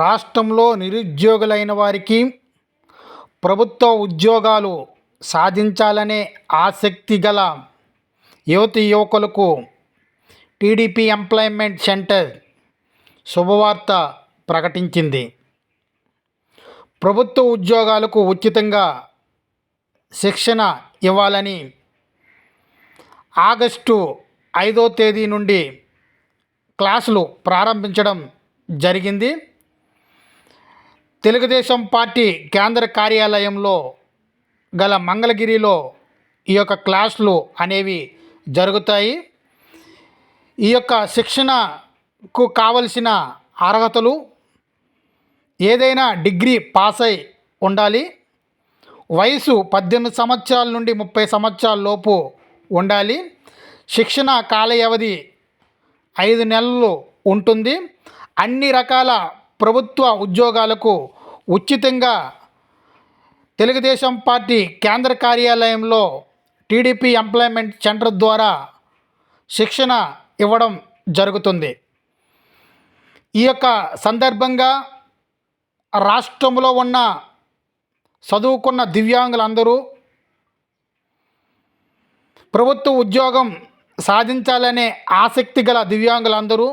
రాష్ట్రంలో నిరుద్యోగులైన వారికి ప్రభుత్వ ఉద్యోగాలు సాధించాలనే ఆసక్తి గల యువతి యువకులకు టీడీపీ ఎంప్లాయ్మెంట్ సెంటర్ శుభవార్త ప్రకటించింది. ప్రభుత్వ ఉద్యోగాలకు ఉచితంగా శిక్షణ ఇవ్వాలని ఆగస్టు ఐదో తేదీ నుండి క్లాసులు ప్రారంభించడం జరిగింది. తెలుగుదేశం పార్టీ కేంద్ర కార్యాలయంలో గల మంగళగిరిలో ఈ యొక్క క్లాసులు అనేవి జరుగుతాయి. ఈ యొక్క శిక్షణకు కావలసిన అర్హతలు ఏదైనా డిగ్రీ పాస్ అయి ఉండాలి. వయసు పద్దెనిమిది సంవత్సరాల నుండి ముప్పై సంవత్సరాల లోపు ఉండాలి. శిక్షణ కాల వ్యవధి ఐదు నెలలు ఉంటుంది. అన్ని రకాల ప్రభుత్వ ఉద్యోగాలకు ఉచితంగా తెలుగుదేశం పార్టీ కేంద్ర కార్యాలయంలో టీడీపీ ఎంప్లాయ్మెంట్ సెంటర్ ద్వారా శిక్షణ ఇవ్వడం జరుగుతుంది. ఈ యొక్క సందర్భంగా రాష్ట్రంలో ఉన్న చదువుకున్న దివ్యాంగులందరూ ప్రభుత్వ ఉద్యోగం సాధించాలనే ఆసక్తి గల దివ్యాంగులందరూ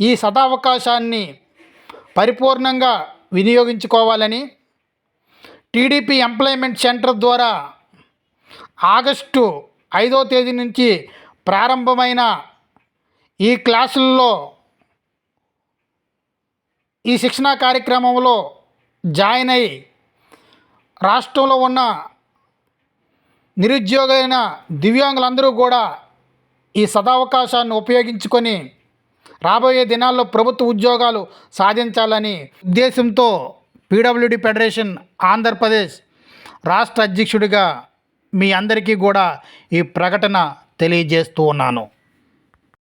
ఈ సదావకాశాన్ని పరిపూర్ణంగా వినియోగించుకోవాలని టీడీపీ ఎంప్లాయ్మెంట్ సెంటర్ ద్వారా ఆగస్టు ఐదో తేదీ నుంచి ప్రారంభమైన ఈ క్లాసుల్లో ఈ శిక్షణా కార్యక్రమంలో జాయిన్ అయి రాష్ట్రంలో ఉన్న నిరుద్యోగైన దివ్యాంగులందరూ కూడా ఈ సదావకాశాన్ని ఉపయోగించుకొని రాబోయే దినాల్లో ప్రభుత్వ ఉద్యోగాలు సాధించాలని ఉద్దేశంతో పీడబ్ల్యూడి ఫెడరేషన్ ఆంధ్రప్రదేశ్ రాష్ట్ర అధ్యక్షుడిగా మీ అందరికీ కూడా ఈ ప్రకటన తెలియజేస్తూ ఉన్నాను.